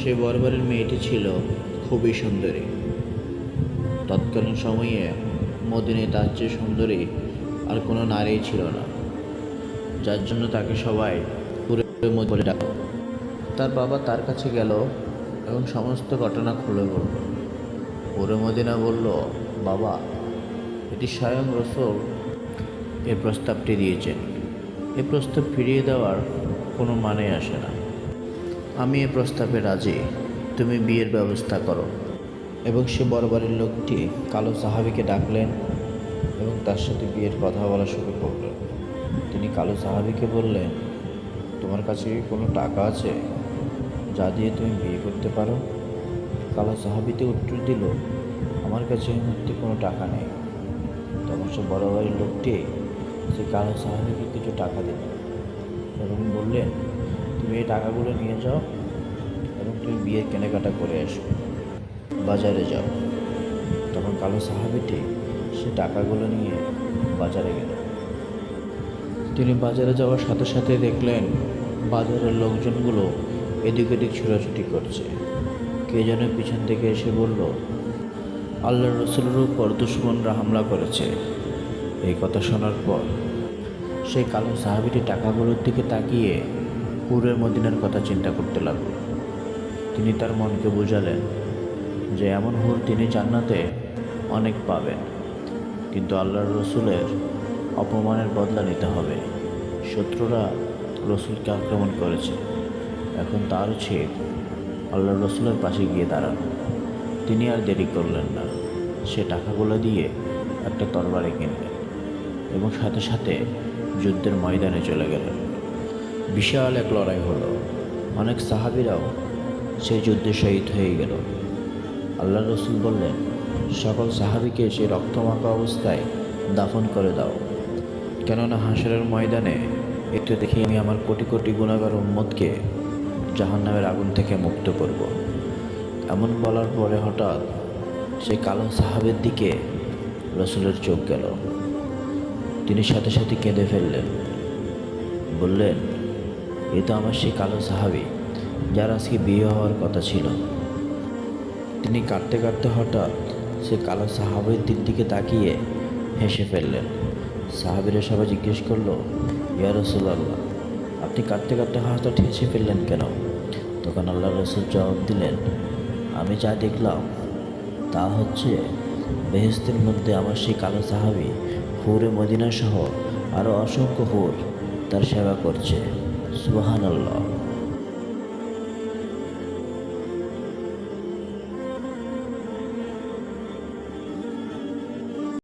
সে বর্বরের মেয়েটি ছিল খুবই সুন্দরী। তৎকালীন সময়ে মদিনে তার চেয়ে সুন্দরী আর কোনো নারী ছিল না, যার জন্য তাকে সবাই পুরে বলে ডাক তার বাবা তার কাছে গেল এবং সমস্ত ঘটনা খুলে বলল। পুরে মদিনা বলল, বাবা, এটি স্বয়ং রসুল এই প্রস্তাবটি দিয়েছেন। এ প্রস্তাব ফিরিয়ে দেওয়ার কোনো মানে আসে না। আমি এ প্রস্তাবে রাজি। তুমি বিয়ের ব্যবস্থা করো। এবং সে বরবারের লোকটি কালো সাহাবিকে ডাকলেন এবং তার সাথে বিয়ের কথা বলা শুরু করলেন। তিনি কালো সাহাবিকে বললেন, তোমার কাছে কোনো টাকা আছে যা দিয়ে তুমি বিয়ে করতে পারো? কালো সাহাবিতে উত্তর দিল, আমার কাছে এই মুহূর্তে কোনো টাকা নেই। তখন সে বড় বাড়ির লোকটি সে কালো সাহাবিকে কিছু টাকা দিল এবং বললেন তুমি এই টাকাগুলো নিয়ে যাও এবং তুমি বিয়ের কেনাকাটা করে এসো। বাজারে যাও। তখন কালো সাহাবিটি সে টাকাগুলো নিয়ে বাজারে গেল। তিনি বাজারে যাওয়ার সাথে সাথে দেখলেন বাজারের লোকজনগুলো এদিক ওদিক ছোটাছুটি করছে। কে যেন পিছন থেকে এসে বলল আল্লাহ রসুলের উপর দুশ্মনরা হামলা করেছে। এই কথা শোনার পর সেই কালো সাহাবিটি টাকাগুলোর দিকে তাকিয়ে পুরের মদিনার কথা চিন্তা করতে লাগল। তিনি তার মনকে বুঝালেন যে এমন হুর তিনি জান্নাতে অনেক পাবেন। কিন্তু আল্লাহর রসুলের অপমানের বদলা নিতে হবে। শত্রুরা রসুলকে আক্রমণ করেছে। এখন তার উচিত আল্লাহর রসুলের পাশে গিয়ে দাঁড়ানো তিনি আর দেরি করলেন না। সে টাকাগুলো দিয়ে একটা তরবারি কিনলেন এবং সাথে সাথে যুদ্ধের ময়দানে চলে গেলেন। বিশাল এক লড়াই হলো। অনেক সাহাবিরাও সেই যুদ্ধে শহীদ হয়ে গেল। আল্লাহ রসুল বললেন, সকল সাহাবিকে সে রক্তমাখা অবস্থায় দাফন করে দাও। কেননা হাসরের ময়দানে একটু দেখি আমি আমার কোটি কোটি গুণাগার উম্মতকে জাহান্নামের আগুন থেকে মুক্ত করব। এমন বলার পরে হঠাৎ সেই কালো সাহাবের দিকে রসুলের চোখ গেল। তিনি সাথে সাথে কেঁদে ফেললেন। বললেন এ তো আমার সেই কালো সাহাবি, যার আজকে বিয়ে হওয়ার কথা ছিল। তিনি কাঁদতে কাঁদতে হঠাৎ সে কালো সাহাবের দিক তাকিয়ে হেসে ফেললেন। সাহাবিরা সবাই জিজ্ঞেস করল, ইয়া রসুল্লাহ আপনি কাঁদতে কাঁদতে হঠাৎ হেসে ফেললেন কেন? তখন আল্লাহ রসুল জবাব দিলেন, আমি যা দেখলাম, তা হচ্ছে বেহেস্তের মধ্যে আমার সেই কালো সাহাবি হুরে মদিনা সহ আরও অসংখ্য হুর তার সেবা করছে। সুবাহান আল্লাহ